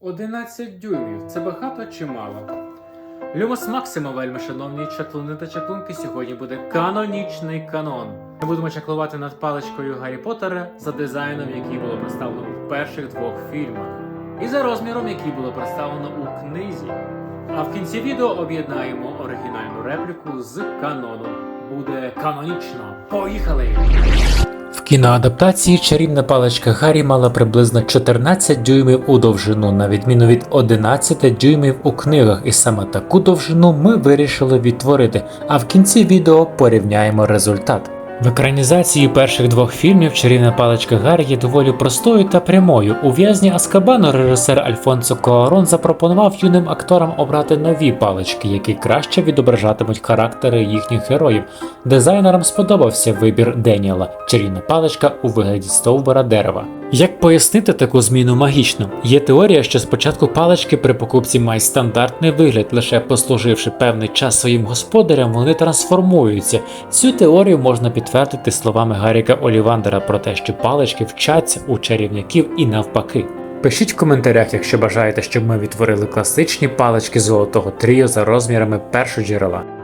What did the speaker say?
11 дюймів це багато чи мало? Люмос Максимо, вельми шановні чаклуни та чаклунки, сьогодні буде канонічний канон. Ми будемо чаклувати над паличкою Гаррі Поттера за дизайном, який було представлено у перших двох фільмах, і за розміром, який було представлено у книзі. А в кінці відео об'єднаємо оригінальну репліку з каноном. Буде канонічно. Поїхали! Кіноадаптації чарівна паличка Гаррі мала приблизно 14 дюймів у довжину, на відміну від 11 дюймів у книгах, і саме таку довжину ми вирішили відтворити. А в кінці відео порівняємо результат. В екранізації перших двох фільмів чарівна паличка Гаррі є доволі простою та прямою. У в'язні Аскабану режисер Альфонсо Коарон запропонував юним акторам обрати нові палички, які краще відображатимуть характери їхніх героїв. Дизайнерам сподобався вибір Деніела чарівна паличка у вигляді стовбура дерева. Як пояснити таку зміну магічно? Є теорія, що спочатку палички при покупці мають стандартний вигляд, лише послуживши певний час своїм господарям, вони трансформуються. Цю теорію можна підтвердити словами Гаріка Олівандера про те, що палички вчаться у чарівників і навпаки. Пишіть в коментарях, якщо бажаєте, щоб ми відтворили класичні палички золотого тріо за розмірами першого джерела.